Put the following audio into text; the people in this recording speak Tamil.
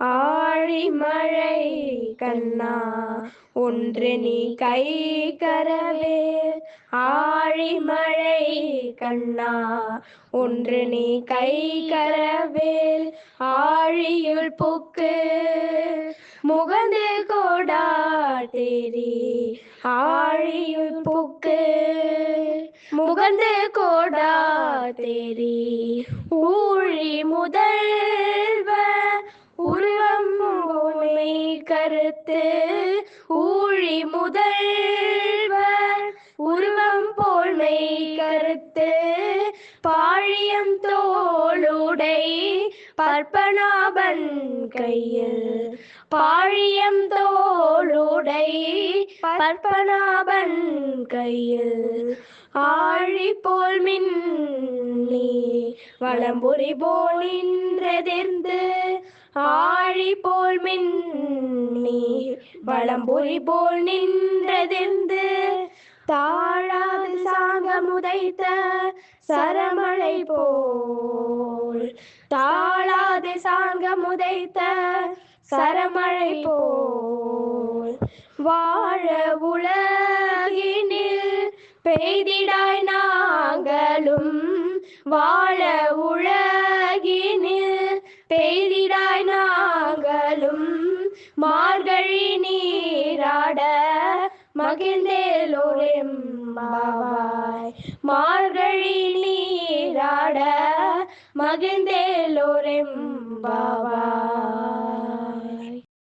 ஆழிமழை கண்ணா ஒன்று நீ கை கரவேல் ஆழிமழை கண்ணா ஒன்று நீ கை கரவேல் ஆழியுள் புக்கு முகந்து கோடாட்டேரி ஆழியுள் புக்கு முகந்து கோடா தேரி ஊழி முதல் கருத்து ஊழி முதல்வர். உருவம் போல்மை கருத்து பாழியம் தோளுடை பற்பனாபன் கையில். பாழியம் தோளுடை பற்பனாபன் கையில். ஆழி போல் மின்னி வளம்புரி போல் நின்றெதிர்ந்து ஆழி போல் மின்னி வளம்புரி போல் நின்றெதிர்ந்து தாழாது சாங்க முதைத்த சரமழை போல் தாழாது சாங்க முதைத்த சரமழை போல். வாழ உலகினில் பெய்திடாய் நாங்களும் வாழ உலகினில் மார்கழி நீராட மகிழ்ந்தேலோரெம்பாவாய் மார்கழி நீராட மகிழ்ந்தேலோரெம்பாவாய்